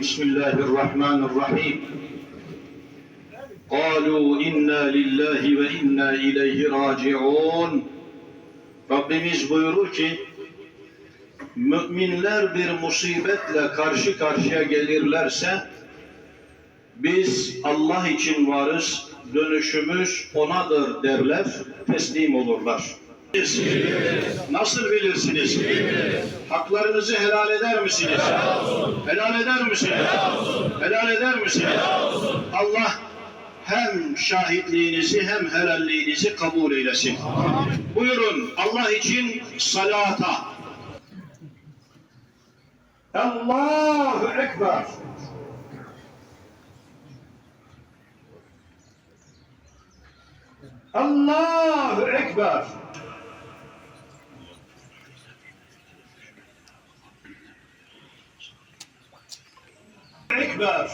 بسم الله الرحمن الرحيم قالوا إنا لله ve inna ileyhi raciun Rabbimiz buyurur ki müminler bir musibetle karşı karşıya gelirlerse biz Allah için varız, dönüşümüz onadır derler, teslim olurlar. Nasıl bilirsiniz? Haklarınızı helal eder misiniz? Helal eder misiniz? Helal eder misiniz? Allah hem şahitliğinizi hem helalliğinizi kabul eylesin. Buyurun Allah için salata. Allahu Ekber. Allahu Ekber. Ekber.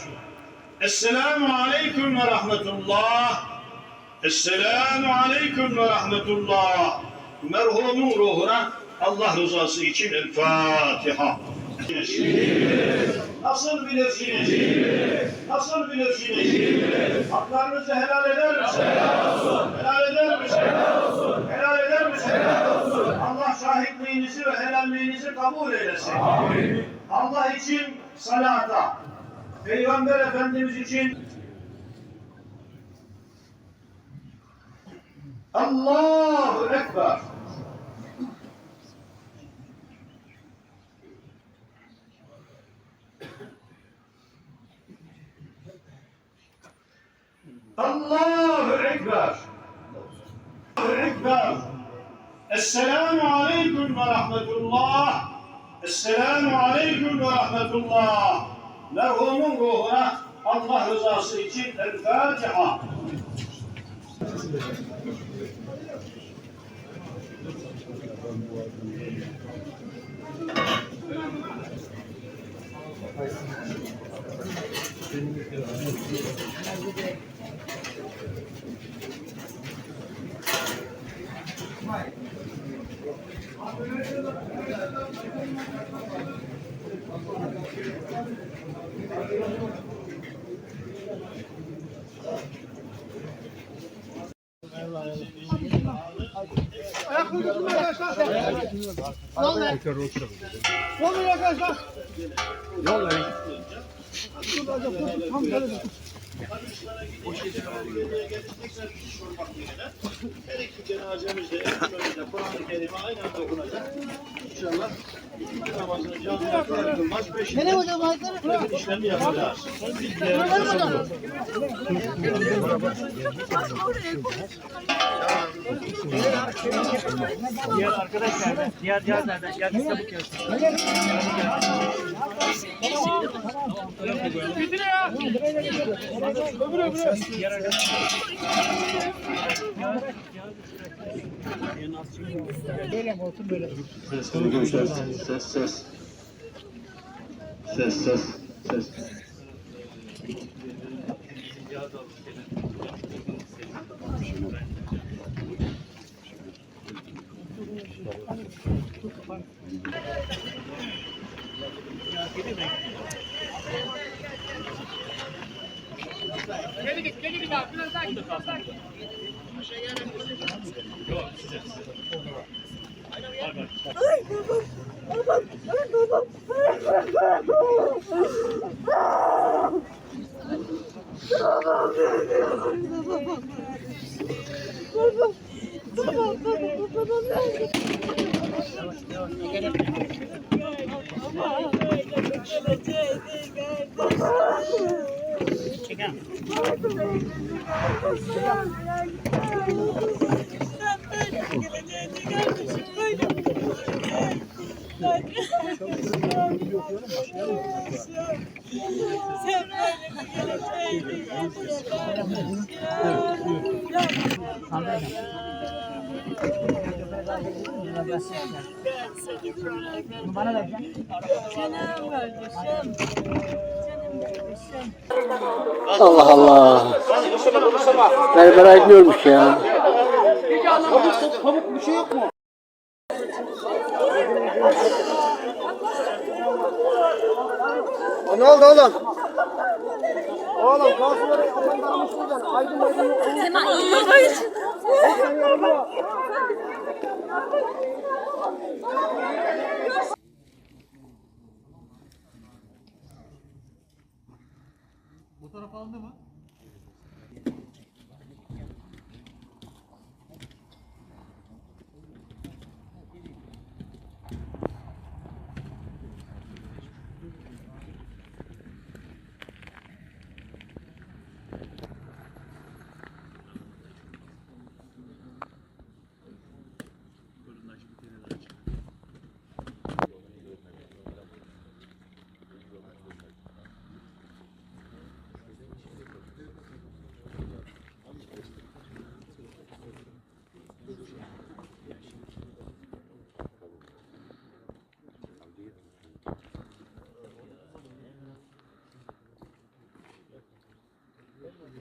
Esselamu Aleyküm ve Rahmetullah. Esselamu Aleyküm ve Rahmetullah. Merhumun ruhuna Allah rızası için El Fatiha. Nasıl bilirsiniz? Nasıl bilirsiniz? Haklarınızı helal eder misiniz? Helal eder misiniz? Helal eder misiniz? Allah şahitliğinizi ve helalliğinizi kabul eylesin. Allah için salata, Peygamber Efendimiz için Allahu Ekber. Allahu Ekber. Allahu Ekber. Esselamu Aleyküm ve Rahmetullah. Esselamu Aleyküm ve Rahmetullah. Merhumun ruhuna Allah rızası için El Fatiha. Ayakları tutun arkadaşlar. Yol ver. Arkadaşlar. Yol ver. Dur hocam dur. Tam şöyle dur. Her iki cenazemiz de önünde Kur'an-ı Kerim'e aynı anda okunacak. İnşallah namazını canlı kılmaz. Beşinde? Bırak. işlemi yapacağız. Bırak hocam. Diğer arkadaşlar da, diğer cihazlardan gel bir çabuk gelsin. Bitir ya. Öbür öbür. Diğer arkadaşlar. Böyle mi olsun böyle? Ses, ses, ses. Ses, ses, ses. Geri git, geri git abi. Biraz daha git, biraz daha git. Sen böyle bir geleceğini Bunu bana vereceksin. Canım kardeşim. Canım kardeşim. Allah Allah. Berbera gidiyormuş ya. Ne oldu oğlum? Oğlum kalsınları amandarmışsın Aydın aydın. Sema iyi. Fotoğraf alındı mı?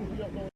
Yeah.